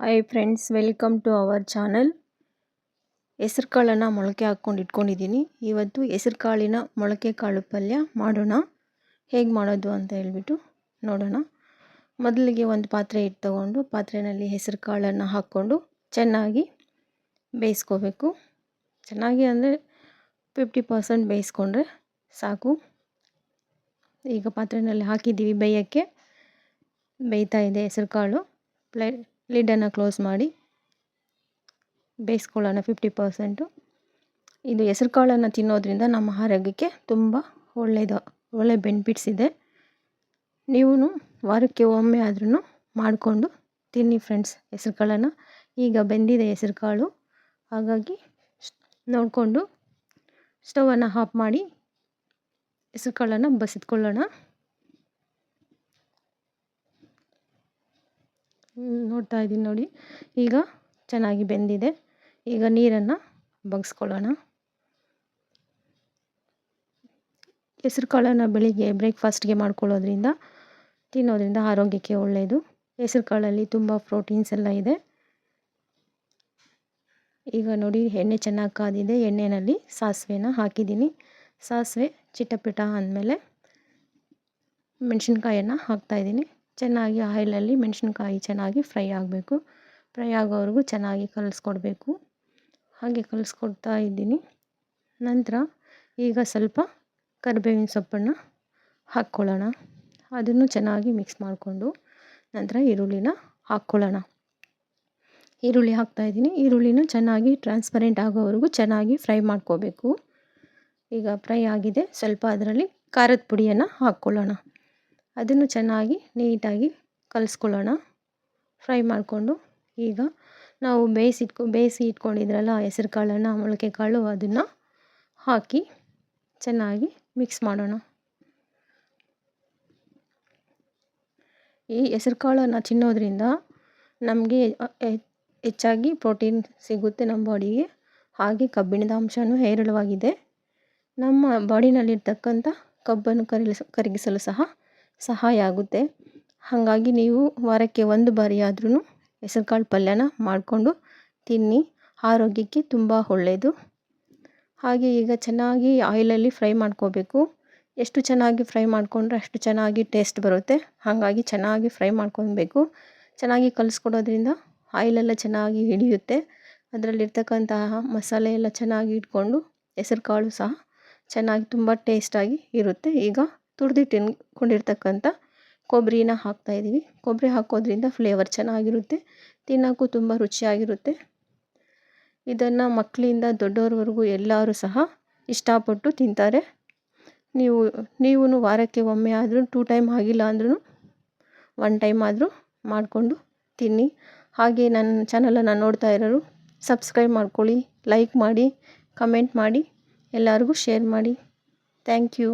Hi friends welcome to our channel ಹೆಸ್ರು ಕಾಳನ್ನು ಮೊಳಕೆ ಹಾಕ್ಕೊಂಡು ಇಟ್ಕೊಂಡಿದ್ದೀನಿ. ಇವತ್ತು ಹೆಸ್ರು ಕಾಳಿನ ಮೊಳಕೆ ಕಾಳು ಪಲ್ಯ ಮಾಡೋಣ. ಹೇಗೆ ಮಾಡೋದು ಅಂತ ಹೇಳ್ಬಿಟ್ಟು ನೋಡೋಣ. ಮೊದಲಿಗೆ ಒಂದು ಪಾತ್ರೆ ಇಟ್ಟು ತಗೊಂಡು ಪಾತ್ರೆಯಲ್ಲಿ ಹೆಸ್ರು ಕಾಳನ್ನು ಹಾಕ್ಕೊಂಡು ಚೆನ್ನಾಗಿ ಬೇಯಿಸ್ಕೋಬೇಕು. ಚೆನ್ನಾಗಿ ಅಂದರೆ ಫಿಫ್ಟಿ ಪರ್ಸೆಂಟ್ ಬೇಯಿಸ್ಕೊಂಡ್ರೆ ಸಾಕು. ಈಗ ಪಾತ್ರೆಯಲ್ಲಿ ಹಾಕಿದ್ದೀವಿ, ಬೇಯೋಕ್ಕೆ. ಬೇಯ್ತಾ ಇದೆ ಹೆಸರುಕಾಳು. ಪ್ಲೇ ಲಿಡ್ಡನ್ನು ಕ್ಲೋಸ್ ಮಾಡಿ ಬೇಯಿಸ್ಕೊಳ್ಳೋಣ ಫಿಫ್ಟಿ ಪರ್ಸೆಂಟು ಇದು ಹೆಸ್ರು ಕಾಳನ್ನು ತಿನ್ನೋದ್ರಿಂದ ನಮ್ಮ ಆರೋಗ್ಯಕ್ಕೆ ತುಂಬ ಒಳ್ಳೆಯದು, ಒಳ್ಳೆ ಬೆನಿಫಿಟ್ಸ್ ಇದೆ. ನೀವು ವಾರಕ್ಕೆ ಒಮ್ಮೆ ಆದ್ರೂ ಮಾಡಿಕೊಂಡು ತಿನ್ನಿ ಫ್ರೆಂಡ್ಸ್ ಹೆಸ್ರು ಕಾಳನ್ನು ಈಗ ಬೆಂದಿದೆ ಹೆಸ್ರು ಕಾಳು ಹಾಗಾಗಿ ನೋಡಿಕೊಂಡು ಸ್ಟವನ್ನು ಆಫ್ ಮಾಡಿ ಹೆಸ್ರು ಕಾಳನ್ನು ಬಸಿದ್ಕೊಳ್ಳೋಣ. ನೋಡ್ತಾ ಇದ್ದೀನಿ ನೋಡಿ. ಈಗ ಚೆನ್ನಾಗಿ ಬೆಂದಿದೆ. ಈಗ ನೀರನ್ನು ಬಗ್ಸ್ಕೊಳ್ಳೋಣ. ಹೆಸ್ರು ಕಾಳನ್ನು ಬೆಳಿಗ್ಗೆ ಬ್ರೇಕ್ಫಾಸ್ಟ್ಗೆ ಮಾಡ್ಕೊಳ್ಳೋದ್ರಿಂದ, ತಿನ್ನೋದ್ರಿಂದ ಆರೋಗ್ಯಕ್ಕೆ ಒಳ್ಳೆಯದು ಹೆಸ್ರು ಕಾಳಲ್ಲಿ ತುಂಬ ಪ್ರೋಟೀನ್ಸ್ ಎಲ್ಲ ಇದೆ. ಈಗ ನೋಡಿ, ಎಣ್ಣೆ ಚೆನ್ನಾಗಿ ಕಾದಿದೆ. ಎಣ್ಣೆಯಲ್ಲಿ ಸಾಸಿವೆನ ಹಾಕಿದ್ದೀನಿ. ಸಾಸಿವೆ ಚಿಟಪಿಟ ಅಂದಮೇಲೆ ಮೆಣಸಿನ್ಕಾಯನ್ನು ಹಾಕ್ತಾಯಿದ್ದೀನಿ ಚೆನ್ನಾಗಿ ಆಯಿಲಲ್ಲಿ ಮೆಣಸಿನ್ಕಾಯಿ ಚೆನ್ನಾಗಿ ಫ್ರೈ ಆಗಬೇಕು. ಫ್ರೈ ಆಗೋವರೆಗೂ ಚೆನ್ನಾಗಿ ಕಲಿಸ್ಕೊಡ್ಬೇಕು. ಹಾಗೆ ಕಲಿಸ್ಕೊಡ್ತಾ ಇದ್ದೀನಿ. ನಂತರ ಈಗ ಸ್ವಲ್ಪ ಕರಿಬೇವಿನ ಸೊಪ್ಪನ್ನು ಹಾಕ್ಕೊಳ್ಳೋಣ. ಅದನ್ನು ಚೆನ್ನಾಗಿ ಮಿಕ್ಸ್ ಮಾಡಿಕೊಂಡು ನಂತರ ಈರುಳ್ಳಿನ ಹಾಕ್ಕೊಳ್ಳೋಣ. ಈರುಳ್ಳಿ ಹಾಕ್ತಾಯಿದ್ದೀನಿ ಈರುಳ್ಳಿನ ಚೆನ್ನಾಗಿ ಟ್ರಾನ್ಸ್ಪರೆಂಟ್ ಆಗೋವರೆಗೂ ಚೆನ್ನಾಗಿ ಫ್ರೈ ಮಾಡ್ಕೋಬೇಕು. ಈಗ ಫ್ರೈ ಆಗಿದೆ. ಸ್ವಲ್ಪ ಅದರಲ್ಲಿ ಖಾರದ ಪುಡಿಯನ್ನು ಹಾಕ್ಕೊಳ್ಳೋಣ. ಅದನ್ನು ಚೆನ್ನಾಗಿ ನೀಟಾಗಿ ಕಲಿಸ್ಕೊಳ್ಳೋಣ. ಫ್ರೈ ಮಾಡಿಕೊಂಡು ಈಗ ನಾವು ಬೇಯಿಸಿಟ್ಕೊ ಬೇಯಿಸಿ ಇಟ್ಕೊಂಡಿದ್ರಲ್ಲ ಹೆಸ್ರು ಕಾಳನ್ನು ಮೊಳಕೆ ಕಾಳು ಅದನ್ನು ಹಾಕಿ ಚೆನ್ನಾಗಿ ಮಿಕ್ಸ್ ಮಾಡೋಣ. ಈ ಹೆಸ್ರು ಕಾಳನ್ನು ತಿನ್ನೋದ್ರಿಂದ ನಮಗೆ ಹೆಚ್ಚಾಗಿ ಪ್ರೋಟೀನ್ ಸಿಗುತ್ತೆ ನಮ್ಮ ಬಾಡಿಗೆ. ಹಾಗೆ ಕಬ್ಬಿಣದ ಅಂಶವೂ ಹೇರಳವಾಗಿದೆ. ನಮ್ಮ ಬಾಡಿನಲ್ಲಿರ್ತಕ್ಕಂಥ ಕಬ್ಬನ್ನು ಕರಗಿಸ ಕರಗಿಸಲು ಸಹ ಸಹಾಯ ಆಗುತ್ತೆ. ಹಾಗಾಗಿ ನೀವು ವಾರಕ್ಕೆ ಒಂದು ಬಾರಿ ಆದ್ರೂ ಹೆಸರುಕಾಳು ಪಲ್ಯನ ಮಾಡಿಕೊಂಡು ತಿನ್ನಿ. ಆರೋಗ್ಯಕ್ಕೆ ತುಂಬ ಒಳ್ಳೆಯದು ಹಾಗೆ ಈಗ ಚೆನ್ನಾಗಿ ಆಯಿಲಲ್ಲಿ ಫ್ರೈ ಮಾಡ್ಕೋಬೇಕು. ಎಷ್ಟು ಚೆನ್ನಾಗಿ ಫ್ರೈ ಮಾಡಿಕೊಂಡ್ರೆ ಅಷ್ಟು ಚೆನ್ನಾಗಿ ಟೇಸ್ಟ್ ಬರುತ್ತೆ. ಹಾಗಾಗಿ ಚೆನ್ನಾಗಿ ಫ್ರೈ ಮಾಡ್ಕೊಬೇಕು ಚೆನ್ನಾಗಿ ಕಲಿಸ್ಕೊಡೋದ್ರಿಂದ ಆಯಿಲೆಲ್ಲ ಚೆನ್ನಾಗಿ ಹಿಡಿಯುತ್ತೆ. ಅದರಲ್ಲಿರ್ತಕ್ಕಂತಹ ಮಸಾಲೆ ಎಲ್ಲ ಚೆನ್ನಾಗಿ ಇಟ್ಕೊಂಡು ಹೆಸರು ಕಾಳು ಸಹ ಚೆನ್ನಾಗಿ ತುಂಬ ಟೇಸ್ಟಾಗಿ ಇರುತ್ತೆ. ಈಗ ತುರಿದಿಟ್ಟಿಟ್ಕೊಂಡಿರ್ತಕ್ಕಂಥ ಕೊಬ್ಬರಿನ ಹಾಕ್ತಾಯಿದ್ದೀವಿ ಕೊಬ್ಬರಿ ಹಾಕೋದ್ರಿಂದ ಫ್ಲೇವರ್ ಚೆನ್ನಾಗಿರುತ್ತೆ, ತಿನ್ನೋಕ್ಕೂ ತುಂಬ ರುಚಿಯಾಗಿರುತ್ತೆ. ಇದನ್ನು ಮಕ್ಕಳಿಂದ ದೊಡ್ಡವ್ರವರೆಗೂ ಎಲ್ಲರೂ ಸಹ ಇಷ್ಟಪಟ್ಟು ತಿಂತಾರೆ. ನೀವು ನೀವು ವಾರಕ್ಕೆ ಒಮ್ಮೆ ಆದರೂ ಟೂ ಟೈಮ್ ಆಗಿಲ್ಲ ಅಂದ್ರೂ ಒನ್ ಟೈಮ್ ಆದರೂ ಮಾಡಿಕೊಂಡು ತಿನ್ನಿ. ಹಾಗೆ ನನ್ನ ಚಾನಲನ್ನು ನೋಡ್ತಾ ಇರೋರು ಸಬ್ಸ್ಕ್ರೈಬ್ ಮಾಡ್ಕೊಳ್ಳಿ ಲೈಕ್ ಮಾಡಿ ಕಮೆಂಟ್ ಮಾಡಿ, ಎಲ್ಲರಿಗೂ ಶೇರ್ ಮಾಡಿ. Thank you